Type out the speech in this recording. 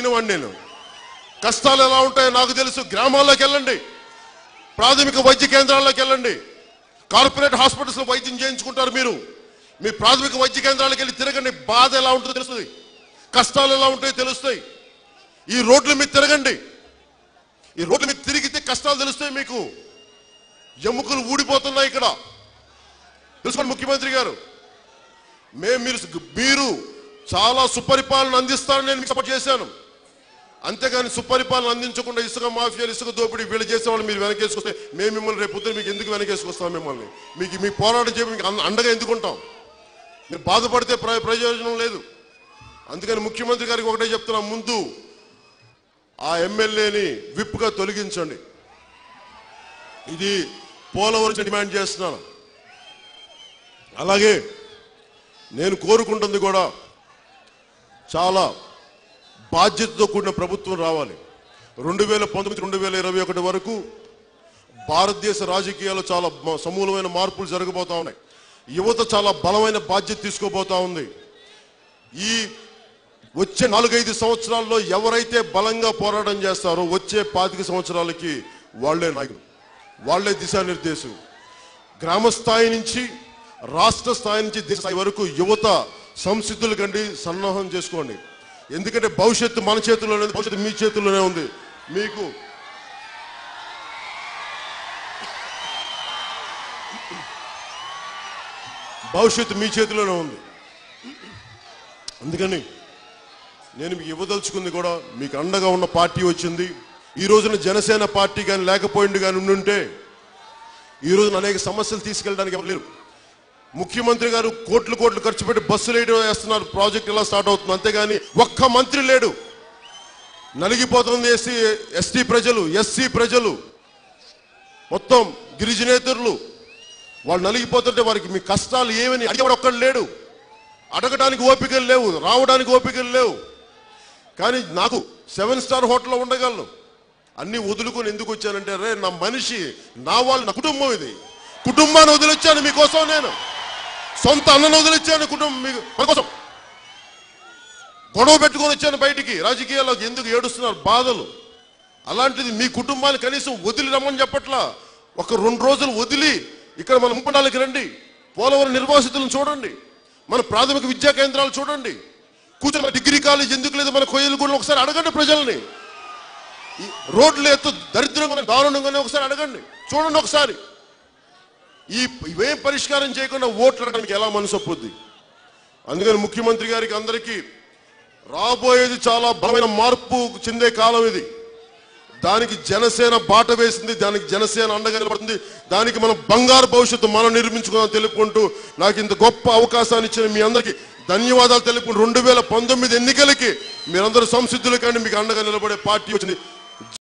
తిరిగిన వాడిని నేను. కష్టాలు ఎలా ఉంటాయో నాకు తెలుసు. గ్రామాల్లోకి వెళ్ళండి. ప్రాథమిక వైద్య కేంద్రాల్లోకి వెళ్ళండి. కార్పొరేట్ హాస్పిటల్స్లో వైద్యం చేయించుకుంటారు మీరు. మీ ప్రాథమిక వైద్య కేంద్రాలకు వెళ్ళి తిరగండి. బాధ ఎలా ఉంటుందో తెలుస్తుంది. కష్టాలు ఎలా ఉంటాయో తెలుస్తాయి. ఈ రోడ్ల మీద తిరగండి. ఈ రోడ్ల మీద తిరిగితే కష్టాలు తెలుస్తాయి మీకు. ఎముకలు ఊడిపోతున్నాయి ఇక్కడ. తెలుసుకోండి ముఖ్యమంత్రి గారు. మేము మీరు మీరు చాలా సుపరిపాలన అందిస్తారని నేను మీకు సపోర్ట్ చేశాను. అంతేగాని సుపరిపాలన అందించకుండా ఇసుక మాఫియాలు ఇసుక దోపిడీ వీళ్ళు చేసే వాళ్ళు మీరు వెనకేసుకొస్తే మేము మిమ్మల్ని రేపు పొద్దున మీకు ఎందుకు వెనకేసుకొస్తాం మిమ్మల్ని? మీకు మీ పోరాటం చెప్పి మీకు అండగా ఎందుకుంటాం? మీరు బాధపడితే ప్ర- ప్రయోజనం లేదు. అందుకని ముఖ్యమంత్రి గారికి ఒకటే చెప్తున్నా ముందు ఆ ఎమ్మెల్యేని విప్గా తొలగించండి. ఇది పోలవరం డిమాండ్ చేస్తున్నాను. అలాగే నేను కోరుకుంటుంది కూడా చాలా బాధ్యతతో కూడిన ప్రభుత్వం రావాలి. రెండు వేల పంతొమ్మిది రెండు వేల ఇరవై ఒకటి వరకు భారతదేశ రాజకీయాల్లో చాలా సమూలమైన మార్పులు జరగబోతా ఉన్నాయి. యువత చాలా బలమైన బాధ్యత తీసుకోబోతా ఉంది. ఈ వచ్చే నాలుగైదు సంవత్సరాల్లో ఎవరైతే బలంగా పోరాటం చేస్తారో వచ్చే పాతిక సంవత్సరాలకి వాళ్ళే నాయకులు. వాళ్ళే దిశానిర్దేశం. గ్రామ స్థాయి నుంచి రాష్ట్ర స్థాయి నుంచి దేశ స్థాయి వరకు యువత సంసిద్ధులు కండి సన్నాహం చేసుకోండి. ఎందుకంటే భవిష్యత్తు మన చేతుల్లోనే భవిష్యత్తు మీ చేతుల్లోనే ఉంది. మీకు భవిష్యత్తు మీ చేతిలోనే ఉంది. అందుకని నేను మీకు ఇవ్వదలుచుకుంది కూడా మీకు అండగా ఉన్న పార్టీ వచ్చింది. ఈ రోజున జనసేన పార్టీ కానీ లేకపోయింది కానీ ఉండుంటే ఈ రోజున అనేక సమస్యలు తీసుకెళ్ళడానికి ఎవరు లేరు. ముఖ్యమంత్రి గారు కోట్లు కోట్లు ఖర్చు పెట్టి బస్సులు వేయడం వేస్తున్నారు. ప్రాజెక్ట్ ఎలా స్టార్ట్ అవుతుంది అంతేగాని ఒక్క మంత్రి లేడు. నలిగిపోతుంది ఎస్సీ ఎస్టీ ప్రజలు ఎస్సీ ప్రజలు. మొత్తం గిరిజనేతరులు వాళ్ళు నలిగిపోతుంటే వారికి మీ కష్టాలు ఏమని అడిగేవాడు ఒక్కడు లేడు. అడగడానికి ఓపికలు లేవు రావడానికి ఓపికలు లేవు. కానీ నాకు సెవెన్ స్టార్ హోటల్లో ఉండగలను. అన్ని వదులుకొని ఎందుకు వచ్చానంటే రే నా మనిషి నా వాళ్ళు నా కుటుంబం ఇది. కుటుంబాన్ని వదిలిచ్చాను మీకోసం నేను. సొంత అన్నను వదిలిచ్చాను కుటుంబం మీకు మన కోసం. గొడవ పెట్టుకొని వచ్చాను బయటికి. రాజకీయాల్లో ఎందుకు ఏడుస్తున్నారు? బాధలు. అలాంటిది మీ కుటుంబాన్ని కనీసం వదిలి రమ్మని చెప్పట్లా? ఒక రెండు రోజులు వదిలి ఇక్కడ మన ముంపడాలకి రండి. పోలవరం నిర్వాసితులను చూడండి. మన ప్రాథమిక విద్యా కేంద్రాలు చూడండి. కూర్చొని డిగ్రీ కాలేజ్ ఎందుకు లేదు? మన కొయ్యలు ఒకసారి అడగండి ప్రజల్ని. రోడ్లు ఎత్తు దరిద్రంగా దారుణంగానే ఒకసారి అడగండి. చూడండి ఒకసారి. ఈ ఇవేం పరిష్కారం చేయకుండా ఓట్లు అడగడానికి ఎలా మనసు ఒప్పుద్ది? అందుకని ముఖ్యమంత్రి గారికి అందరికీ రాబోయేది చాలా బలమైన మార్పు చెందే కాలం ఇది. దానికి జనసేన బాట వేసింది దానికి జనసేన అండగా నిలబడుతుంది దానికి మనం బంగారు భవిష్యత్తు మనం నిర్మించుకుందాం తెలుపుకుంటూ నాకు ఇంత గొప్ప అవకాశాన్ని ఇచ్చిన మీ అందరికీ ధన్యవాదాలు తెలుపుకుంటూ రెండు వేల పంతొమ్మిది ఎన్నికలకి మీరందరూ సంసిద్ధులు కానీ మీకు అండగా నిలబడే పార్టీ వచ్చింది.